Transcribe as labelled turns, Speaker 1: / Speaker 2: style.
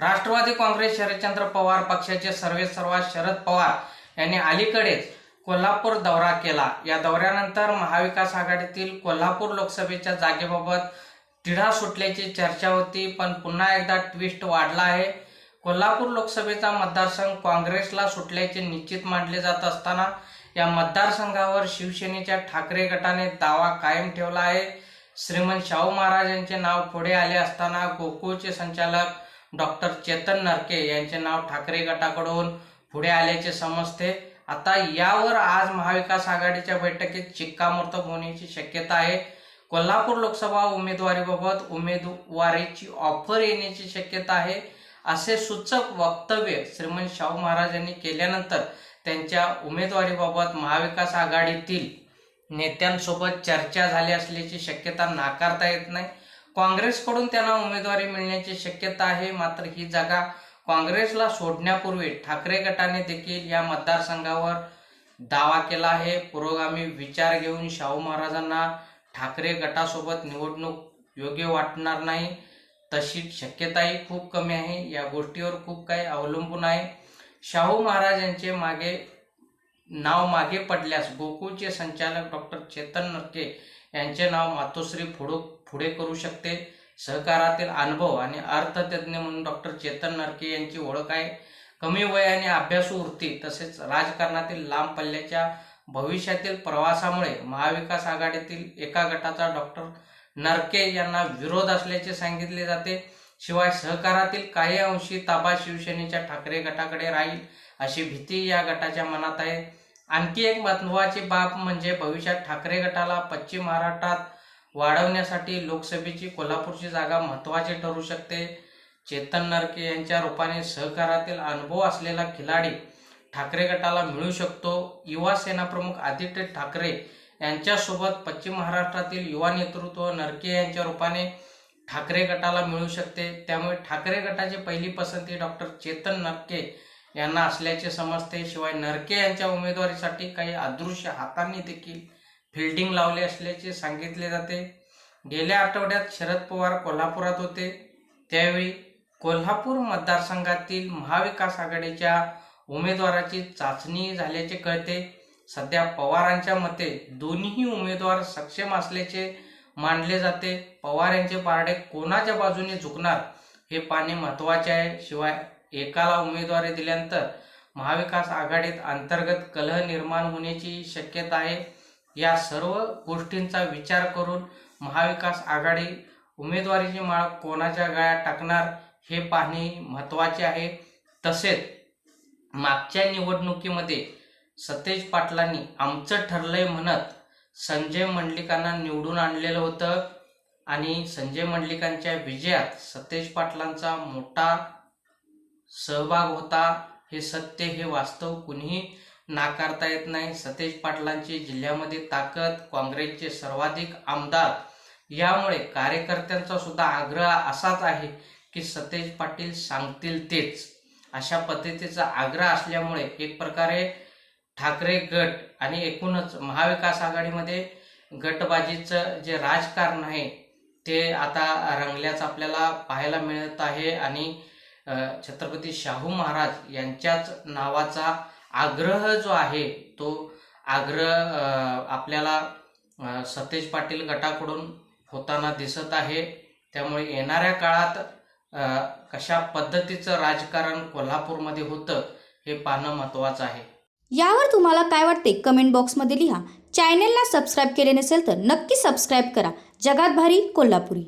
Speaker 1: राष्ट्रवादी काँग्रेस शरदचंद्र पवार पक्षाचे सर्वे सर्वा शरद पवार यांनी अलीकडेच कोल्हापूर दौरा केला. या दौऱ्यानंतर महाविकास आघाडीतील कोल्हापूर लोकसभेच्या जागेबाबत तिढा सुटल्याची चर्चा होती पण पुन्हा एकदा ट्विस्ट वाढला आहे. कोल्हापूर लोकसभेचा मतदारसंघ काँग्रेसला सुटल्याचे निश्चित मानले जात असताना या मतदारसंघावर शिवसेनेच्या ठाकरे गटाने दावा कायम ठेवला आहे. श्रीमंत शाहू महाराज यांचे नाव पुढे आले असताना गोकुळचे संचालक डॉक्टर चेतन नरके यांचे नाव ठाकरे गटाकडून पुढे आल्याचे समजते. आता यावर आज महाविकास आघाडीच्या बैठकीत शिक्कामोर्तब होण्याची शक्यता आहे. कोल्हापूर लोकसभा उमेदवारीबाबत उमेदवारीची ऑफर येण्याची शक्यता आहे असे सूचक वक्तव्य श्रीमंत शाहू महाराजांनी केल्यानंतर त्यांच्या उमेदवारीबाबत महाविकास आघाडीतील नेत्यांसोबत चर्चा झाली असल्याची शक्यता नाकारता येत नाही. काँग्रेसकडून त्यांना उमेदवारी मिळण्याची शक्यता आहे मात्र ही जागा काँग्रेसला सोडण्यापूर्वी ठाकरे गटाने देखील या मतदारसंघावर दावा केला आहे. पुरोगामी विचार घेऊन शाहू महाराजांना ठाकरे गटासोबत निवडणूक योग्य वाटणार नाही तशी शक्यताही खूप कमी आहे. या गोष्टीवर खूप काही अवलंबून आहे. शाहू महाराजांचे मागे नाव मागे पडल्यास गोकुळचे संचालक डॉक्टर चेतन नरके यांचे नाव मातोश्री फुडूक पुढे करू शकते. सहकारातील अनुभव आणि अर्थतज्ञ म्हणून डॉक्टर चेतन नरके यांची ओळख आहे. कमी वय आणि अभ्यासू वृत्ती तसेच राजकारणातील लांब पल्ल्याच्या भविष्यातील प्रवासामुळे महाविकास आघाडीतील एका गटाचा डॉक्टर नरके यांना विरोध असल्याचे सांगितले जाते. शिवाय सहकारातील काही अंशी ताबा शिवसेनेच्या ठाकरे गटाकडे राहील अशी भीती या गटाच्या मनात आहे. आणखी एक महत्वाची बाब म्हणजे भविष्यात ठाकरे गटाला पश्चिम महाराष्ट्रात वाढवण्यासाठी लोकसभेची कोल्हापूरची जागा महत्वाची ठरू शकते. चेतन नरके यांच्या रूपाने सहकारातील अनुभव असलेला खिलाडी ठाकरे गटाला मिळू शकतो. युवा सेना प्रमुख आदित्य ठाकरे यांच्यासोबत पश्चिम महाराष्ट्रातील युवा नेतृत्व नरके यांच्या रूपाने ठाकरे गटाला मिळू शकते. त्यामुळे ठाकरे गटाची पहिली पसंती डॉक्टर चेतन नरके यांना असल्याचे समजते. शिवाय नरके यांच्या उमेदवारीसाठी काही अदृश्य हातांनी देखील फिल्डिंग लावले असल्याचे सांगितले जाते. गेल्या आठवड्यात शरद पवार कोल्हापुरात होते. त्यावेळी कोल्हापूर मतदारसंघातील महाविकास आघाडीच्या उमेदवाराची चाचणी झाल्याचे कळते. सध्या पवारांच्या मते दोन्ही उमेदवार सक्षम असल्याचे मानले जाते. पवार यांचे पारडे कोणाच्या बाजूने झुकणार हे पाहणे महत्त्वाचे आहे. शिवाय एकाला उमेदवारी दिल्यानंतर महाविकास आघाडीत अंतर्गत कलह निर्माण होण्याची शक्यता आहे. या सर्व गोष्टींचा विचार करून महाविकास आघाडी उमेदवारीची माळ कोणाच्या गळ्यात टाकणार हे पाहणे महत्त्वाचे आहे. तसेच मागच्या निवडणुकीमध्ये सतेज पाटलांनी आमचं ठरलंय म्हणत संजय मंडलिकांना निवडून आणलेलं होतं आणि संजय मंडलिकांच्या विजयात सतेज पाटलांचा मोठा सहभाग होता हे सत्य हे वास्तव कुणीही नाकारता येत नाही. सतेज पाटलांची जिल्ह्यामध्ये ताकद काँग्रेसचे सर्वाधिक आमदार. यामुळे कार्यकर्त्यांचा सुद्धा आग्रह असाच आहे की सतेज पाटील सांगतील तेच. अशा पद्धतीचा आग्रह असल्यामुळे एक प्रकारे ठाकरे गट आणि एकूणच महाविकास आघाडीमध्ये गटबाजीचं जे राजकारण आहे ते आता रंगल्याचं आपल्याला पाहायला मिळत आहे. आणि छत्रपती शाहू महाराज यांच्याच नावाचा आग्रह जो आहे तो आग्रह आपल्याला सतेज पाटील गटाकडून होताना दिसत आहे. त्यामुळे येणाऱ्या काळात कशा पद्धतीचं राजकारण कोल्हापूरमध्ये होतं हे पाहणं महत्त्वाचं आहे.
Speaker 2: यावर तुम्हाला काय वाटते कमेंट बॉक्समध्ये लिहा. चॅनेलला सबस्क्राईब केले नसेल तर नक्की सबस्क्राईब करा. जगात भारी कोल्हापुरी.